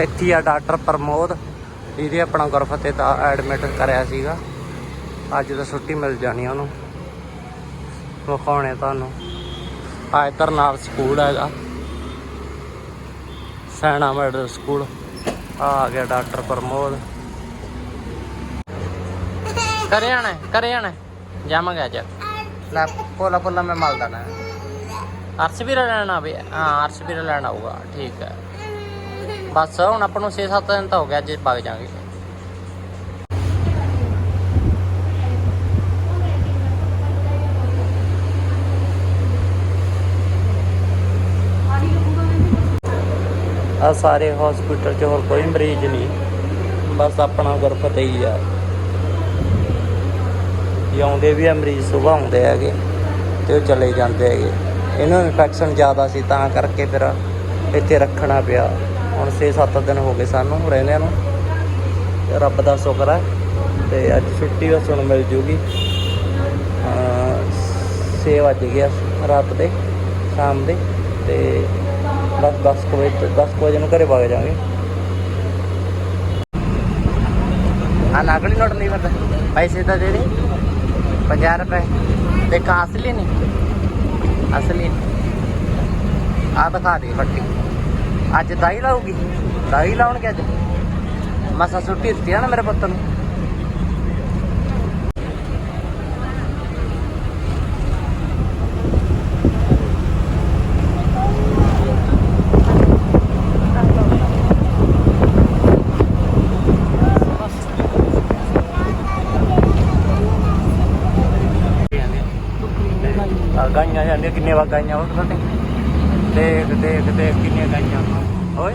ਇੱਥੇ ਆ ਡਾਕਟਰ ਪ੍ਰਮੋਦ ਜਿਹਦੇ ਆਪਣਾ ਗੁਰਫਤਿਹ ਦਾ ਐਡਮਿਟ ਕਰਿਆ ਸੀਗਾ। ਅੱਜ ਤਾਂ ਛੁੱਟੀ ਮਿਲ ਜਾਣੀ ਉਹਨੂੰ। ਵਿਖਾਉਣੇ ਤੁਹਾਨੂੰ। ਆ ਇੱਧਰ ਨਾਲ ਸਕੂਲ ਹੈਗਾ ਸੈਣਾ ਮੈਡਲ ਸਕੂਲ। ਆ ਗਿਆ ਡਾਕਟਰ ਪ੍ਰਮੋਦ। ਕਰੇ ਆਣਾ ਕਰੇ ਆਣਾ ਜਾਵਾਂਗੇ ਅੱਜ ਲੈ ਪੋਲਾ ਪੋਲਾ ਮੈਂ ਮਲ ਦੇਣਾ ਅਰਸ਼ ਵੀਰ ਲੈਣਾ ਵੀ ਹਾਂ, ਅਰਸ਼ ਵੀਰ ਲੈਣਾ ਆਊਗਾ। ਠੀਕ ਹੈ। ਬਸ ਹੁਣ ਆਪਾਂ ਨੂੰ 6-7 ਦਿਨ ਤਾਂ ਹੋ ਗਿਆ ਅੱਜ ਵਗ ਜਾਾਂਗੇ ਆ ਸਾਰੇ ਹਸਪੀਟਲ 'ਚ ਹੋਰ ਕੋਈ ਮਰੀਜ਼ ਨਹੀਂ। ਬਸ ਆਪਣਾ ਗੁਰਫਤਿਹ ਹੀ ਆ। ਇਹ ਆਉਂਦੇ ਵੀ ਆ, ਮਰੀਜ਼ ਸੁਬਾਹ ਆਉਂਦੇ ਹੈਗੇ ਤੇ ਉਹ ਚਲੇ ਜਾਂਦੇ ਹੈਗੇ। ਇਹਨੂੰ ਇਨਫੈਕਸ਼ਨ ਜ਼ਿਆਦਾ ਸੀ, ਤਾਂ ਕਰਕੇ ਫਿਰ ਇੱਥੇ ਰੱਖਣਾ ਪਿਆ। ਹੁਣ 6-7 ਦਿਨ ਹੋ ਗਏ ਸਾਨੂੰ ਰਹਿੰਦਿਆਂ ਨੂੰ। ਤੇ ਰੱਬ ਦਾ ਸ਼ੁਕਰ ਹੈ ਤੇ ਅੱਜ ਛੁੱਟੀ ਬਸ ਹੁਣ ਮਿਲ ਜੂਗੀ। ਛੇ ਵੱਜ ਗਿਆ ਰਾਤ ਦੇ, ਸ਼ਾਮ ਦੇ। ਤੇ ਬਸ 10 ਕੁ ਵਜੇ ਤੋਂ- 10 ਕੁ ਵਜੇ ਨੂੰ ਘਰੇ ਵਗ ਜਾਵਾਂਗੇ। ਆ ਨਕਲੀ ਨੋਟ ਨਹੀਂ ਪਤਾ ਪੈਸੇ ਤਾਂ ਦੇ ਦੇ। 50 ਰੁਪਏ। ਤੇ ਅਸਲੀ ਨਹੀਂ ਅਸਲੀ ਆ ਦਿਖਾ ਦੇ, ਫੱਟੀ। ਅੱਜ ਦਾਈ ਲਾਉਗੀ ਦਾਈ ਲਾਉਣਗੇ ਅੱਜ। ਮਸਾ ਛੁੱਟੀ ਦਿੱਤੀ ਆ ਨਾ ਮੇਰੇ ਪੁੱਤ ਨੂੰ। ਗਾਈਆਂ ਜਾਂਦੀਆਂ ਕਿੰਨੇ ਵਾ ਗਾਈਆਂ ਉਹ ਤੁਹਾਡੇ? ਦੇਖ ਦੇਖ ਦੇਖ ਕਿੰਨੀਆਂ ਗਾਈਆਂ ਓਏ।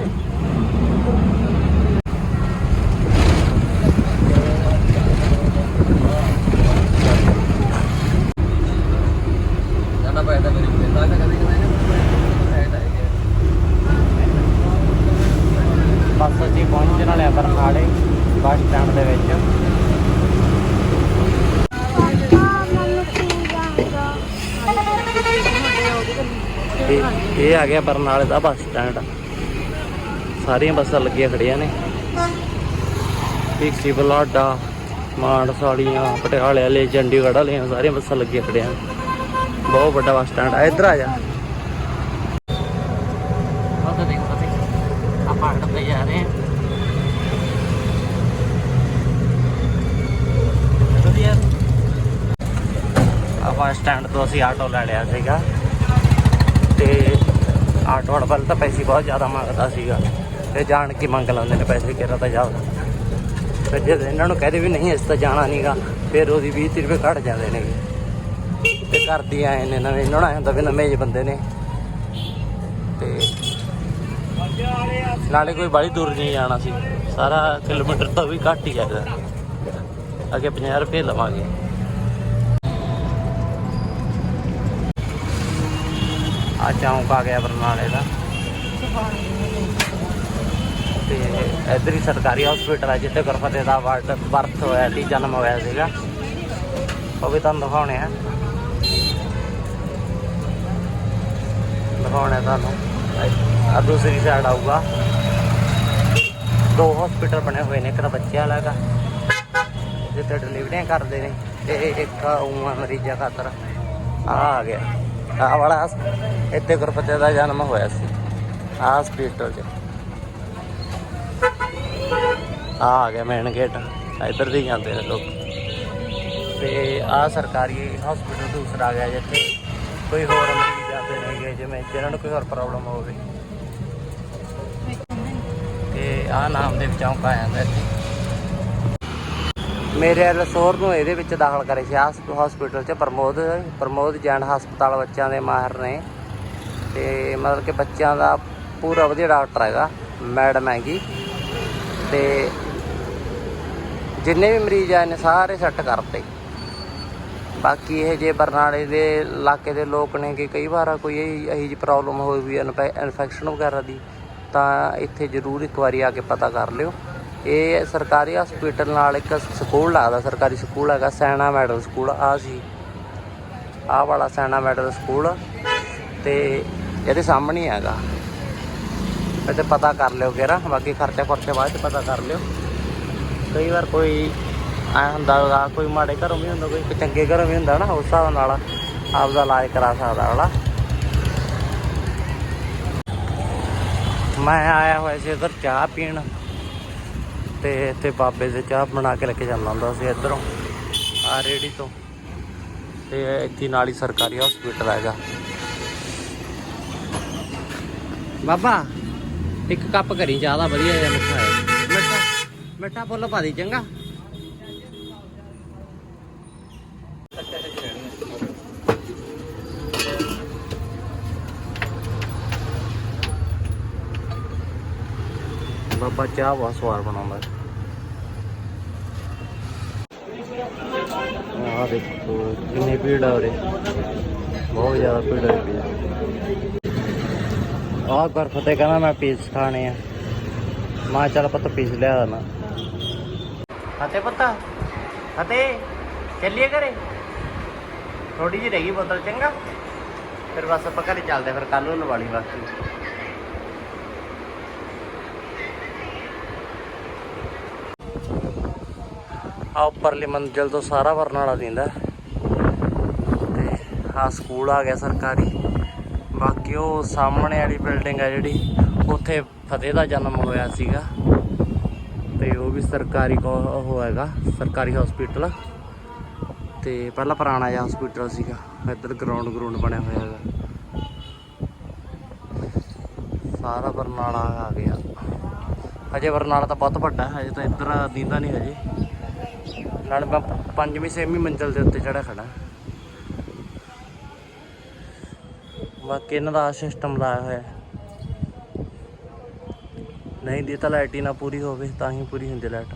ਜਾਣਾ ਪੈਦਾ ਮੇਰੀ ਪਿੰਡਾ ਤਾਂ ਕਦੇ ਕਦੇ। ਬਸ ਅਸੀਂ ਪਹੁੰਚਣ ਵਾਲੇ ਆ ਬਰਨਾਲੇ ਬੱਸ ਸਟੈਂਡ ਦੇ ਵਿੱਚ। ਇਹ ਇਹ ਆ ਗਿਆ ਬਰਨਾਲੇ ਦਾ ਬੱਸ ਸਟੈਂਡ। ਸਾਰੀਆਂ ਬੱਸਾਂ ਲੱਗੀਆਂ ਖੜੀਆਂ ਨੇ। ਪਿਕਸੀ ਬਲਾਡਾ ਮਾਨਸਾ ਵਾਲੀਆਂ ਪਟਿਆਲੇ ਵਾਲੇ, ਚੰਡੀਗੜ੍ਹ ਵਾਲੀਆਂ ਸਾਰੀਆਂ ਬੱਸਾਂ ਲੱਗੀਆਂ ਖੜੀਆਂ ਨੇ। ਬਹੁਤ ਵੱਡਾ ਬੱਸ ਸਟੈਂਡ ਆ, ਇੱਧਰ ਆ ਜਾ। ਉਹ ਦੇਖੋ ਤੁਸੀਂ ਆਪਾਂ ਹਟਦੇ ਜਾ ਰਹੇ ਹਾਂ। ਆਪਾਂ ਸਟੈਂਡ ਤੋਂ ਅਸੀਂ ਆਟੋ ਲੈ ਲਿਆ ਸੀਗਾ। ਆਟੋ ਵਾਲਾ ਪਹਿਲਾਂ ਤਾਂ ਪੈਸੇ ਬਹੁਤ ਜ਼ਿਆਦਾ ਮੰਗਦਾ ਸੀਗਾ। ਤੇ ਜਾਣ ਕੇ ਮੰਗ ਲੈਂਦੇ ਨੇ ਪੈਸੇ, ਕਿਹੜਾ ਤਾਂ ਜ਼ਿਆਦਾ ਫਿਰ ਜੇ ਇਹਨਾਂ ਨੂੰ ਕਹਦੇ ਵੀ ਨਹੀਂ ਇਸ ਤਾਂ ਜਾਣਾ ਨਹੀਂਗਾ ਫਿਰ ਉਹਦੀ 20 30 ਰੁਪਏ ਘਟ ਜਾਂਦੇ ਨੇ ਤੇ ਕਰਦੀ ਆਏ ਨੇ ਨਵੇਂ, ਇਹਨਾਂ ਨੂੰ ਐਂ ਹੁੰਦਾ ਵੀ ਨਵੇਂ ਜਿਹੇ ਬੰਦੇ ਨੇ। ਤੇ ਨਾਲੇ ਕੋਈ ਬੜੀ ਦੂਰ ਨਹੀਂ ਜਾਣਾ ਸੀ। ਸਾਰਾ ਕਿਲੋਮੀਟਰ ਤੋਂ ਵੀ ਘੱਟ ਹੀ ਹੈਗਾ। ਅੱਗੇ 50 ਰੁਪਏ ਲਵਾਂਗੇ। ਆ ਚੌਂਕ ਆ ਗਿਆ ਬਰਨਾਲੇ ਦਾ। ਤੇ ਇੱਧਰ ਹੀ ਸਰਕਾਰੀ ਹਸਪੀਟਲ ਹੈ ਜਿੱਥੇ ਗੁਰਫਤਿਹ ਦਾ ਵਾਰਡ ਬਰਥ ਹੋਇਆ ਸੀ, ਜਨਮ ਹੋਇਆ ਸੀਗਾ। ਉਹ ਵੀ ਤੁਹਾਨੂੰ ਦਿਖਾਉਣੇ ਆ। ਦਿਖਾਉਣੇ ਤੁਹਾਨੂੰ। ਆ ਦੂਸਰੀ ਸਾਈਡ ਆਊਗਾ। ਦੋ ਹਸਪੀਟਲ ਬਣੇ ਹੋਏ ਨੇ, ਇੱਕ ਤਾਂ ਬੱਚਿਆਂ ਵਾਲਾ ਹੈਗਾ, ਜਿੱਥੇ ਡਿਲੀਵਰੀਆਂ ਕਰਦੇ ਨੇ, ਤੇ ਇੱਕ ਉਮਰ ਮਰੀਜ਼ਾਂ ਖਾਤਰ। ਆ ਆ ਗਿਆ। ਆ ਵਾਲਾ ਇੱਥੇ ਗੁਰਫਤਿਹ ਦਾ ਜਨਮ ਹੋਇਆ ਸੀ। ਆ ਹਸਪੀਟਲ 'ਚ। ਆ ਆ ਗਿਆ ਮੇਨ ਗੇਟ ਇੱਧਰ ਦੀ ਜਾਂਦੇ ਨੇ ਲੋਕ। ਤੇ ਆ ਸਰਕਾਰੀ ਹਸਪੀਟਲ ਦੂਸਰਾ ਆ ਗਿਆ ਜਿੱਥੇ ਕੋਈ ਹੋਰ ਮਰੀਜ਼ ਜਾਂਦੇ ਨੇਗੇ ਜਿਵੇਂ ਜਿਹਨਾਂ ਨੂੰ ਕੋਈ ਹੋਰ ਪ੍ਰੋਬਲਮ ਹੋਵੇ। ਤੇ ਆ ਨਾਮ ਦੇ ਵਿੱਚ ਚੌਂਕ ਆ ਜਾਂਦਾ ਇੱਥੇ। ਮੇਰੇ ਰਸੋਰ ਨੂੰ ਇਹਦੇ ਵਿੱਚ ਦਾਖਲ ਕਰੇ ਸੀ। ਹਸਪੀਟਲ 'ਚ ਪ੍ਰਮੋਦ ਪ੍ਰਮੋਦ ਜੈਨ ਹਸਪਤਾਲ ਬੱਚਿਆਂ ਦੇ ਮਾਹਰ ਨੇ। ਤੇ ਮਤਲਬ ਕਿ ਬੱਚਿਆਂ ਦਾ ਪੂਰਾ ਵਧੀਆ ਡਾਕਟਰ ਹੈਗਾ, ਮੈਡਮ ਹੈਗੀ। ਤੇ ਜਿੰਨੇ ਵੀ ਮਰੀਜ਼ ਆਏ ਨੇ ਸਾਰੇ ਸੈੱਟ ਕਰਤੇ। ਬਾਕੀ ਇਹ ਜੇ ਬਰਨਾਲੇ ਦੇ ਇਲਾਕੇ ਦੇ ਲੋਕ ਨੇ ਕਿ ਕਈ ਵਾਰ ਕੋਈ ਇਹੀ ਇਹੀ ਜਿਹੀ ਪ੍ਰੋਬਲਮ ਹੋਈ ਵੀ ਇਨਫੈਕਸ਼ਨ ਵਗੈਰਾ ਦੀ, ਤਾਂ ਇੱਥੇ ਜ਼ਰੂਰ ਇੱਕ ਵਾਰੀ ਆ ਕੇ ਪਤਾ ਕਰ ਲਿਓ। ਇਹ ਸਰਕਾਰੀ ਹਸਪੀਟਲ ਨਾਲ ਇੱਕ ਸਕੂਲ ਲੱਗਦਾ, ਸਰਕਾਰੀ ਸਕੂਲ ਹੈਗਾ ਸੈਣਾ ਮੈਡਲ ਸਕੂਲ ਆ ਸੀ। ਆਹ ਵਾਲਾ ਸੈਣਾ ਮੈਡਲ ਸਕੂਲ ਤੇ ਇਹਦੇ ਸਾਹਮਣੇ ਹੀ ਹੈਗਾ ਇੱਥੇ ਪਤਾ ਕਰ ਲਿਓ ਕਿਹੜਾ ਬਾਕੀ ਖਰਚਾ ਖਰਚਾ ਬਾਅਦ ਚ ਪਤਾ ਕਰ ਲਿਓ। ਕਈ ਵਾਰ ਕੋਈ ਐ ਹੁੰਦਾ ਗਾ ਕੋਈ ਮਾੜੇ ਘਰੋਂ ਵੀ ਹੁੰਦਾ, ਕੋਈ ਚੰਗੇ ਘਰੋਂ ਵੀ ਹੁੰਦਾ ਨਾ, ਉਸ ਹਿਸਾਬ ਨਾਲ ਆਪਦਾ ਇਲਾਜ ਕਰਾ ਸਕਦਾ ਅਗਲਾ ਮੈਂ ਆਇਆ ਹੋਇਆ ਸੀ ਇੱਧਰ ਚਾਹ ਪੀਣ। ਤੇ ਇੱਥੇ ਬਾਬੇ ਦੇ ਚਾਹ ਬਣਾ ਕੇ ਲੈ ਕੇ ਜਾਂਦਾ ਹੁੰਦਾ ਸੀ ਇੱਧਰੋਂ, ਆ ਰੇੜੀ ਤੋਂ। ਤੇ ਇੱਥੇ ਨਾਲ ਹੀ ਸਰਕਾਰੀ ਹਸਪੀਟਲ ਹੈਗਾ। ਬਾਬਾ, ਇੱਕ ਕੱਪ ਕਰੀ ਚਾਹ ਦਾ ਵਧੀਆ ਜਿਹਾ ਮਿੱਠਾ ਹੈ। ਮਿੱਠਾ ਮਿੱਠਾ ਫੁੱਲ ਪਾ ਦੀ, ਚੰਗਾ। ਬਾਬਾ ਚਾਹ ਬਹੁਤ ਸਵਾਦ ਬਣਾਉਂਦਾ ਹੈ। ਦੇਖੋ, ਕਿੰਨੀ ਭੀੜ ਆ ਉਰੇ। ਬਹੁਤ ਜ਼ਿਆਦਾ ਭੀੜ ਹੋਈ ਪਈ ਆ। ਆਹ ਗੁਰ ਕਹਿੰਦਾ ਮੈਂ ਪੀਸ ਖਾਣੇ ਆ। ਮਾਂ ਚੱਲ ਪੁੱਤ ਪੀਸ ਲਿਆ ਨਾ ਫਤਿਹ ਪੁੱਤ। ਫਤਿਹ, ਚੱਲੀਏ ਘਰੇ? ਥੋੜੀ ਜਿਹੀ ਰਹਿ ਗਈ ਬੋਤਲ, ਚੰਗਾ। ਫਿਰ ਬਸ ਆਪਾਂ ਘਰੇ ਚੱਲਦੇ ਫਿਰ ਕੱਲ ਨੂੰ ਲਵਾ ਲਈ ਆ ਉੱਪਰਲੀ ਮੰਜ਼ਿਲ ਤੋਂ ਸਾਰਾ ਬਰਨਾਲਾ ਦਿੰਦਾ। ਤੇ ਆ ਸਕੂਲ ਆ ਗਿਆ ਸਰਕਾਰੀ। ਬਾਕੀ ਉਹ ਸਾਹਮਣੇ ਵਾਲੀ ਬਿਲਡਿੰਗ ਆ ਜਿਹੜੀ, ਉੱਥੇ ਫਤਿਹ ਦਾ ਜਨਮ ਹੋਇਆ ਸੀਗਾ। ਤੇ ਉਹ ਵੀ ਸਰਕਾਰੀ ਕੋ ਉਹ ਹੈਗਾ, ਸਰਕਾਰੀ ਹਸਪੀਟਲ ਤੇ ਪਹਿਲਾਂ ਪੁਰਾਣਾ ਜਿਹਾ ਹਸਪੀਟਲ ਸੀਗਾ, ਇੱਧਰ ਗਰਾਊਂਡ ਗਰਾਊਂਡ ਬਣਿਆ ਹੋਇਆ ਹੈਗਾ। ਸਾਰਾ ਬਰਨਾਲਾ ਆ ਗਿਆ। ਹਜੇ ਬਰਨਾਲਾ ਤਾਂ ਬਹੁਤ ਵੱਡਾ ਹੈ, ਹਜੇ ਤਾਂ ਇੱਧਰ ਦੀਂਦਾ ਨਹੀਂ ਹਜੇ। ਨਾਲ ਮੈਂ ਪੰਜਵੀਂ, ਛੇਵੀਂ ਮੰਜ਼ਿਲ ਦੇ ਉੱਤੇ ਚੜਾ ਖੜਾ ਬਾਕੀ ਇਹਨਾਂ ਦਾ ਸਿਸਟਮ ਲਾਇਆ ਹੋਇਆ ਨਹੀਂ ਦੀ ਤਾਂ ਲਾਈਟ ਹੀ ਨਾ ਪੂਰੀ ਹੋਵੇ, ਤਾਂ ਹੀ ਪੂਰੀ ਹੁੰਦੀ ਲਾਈਟ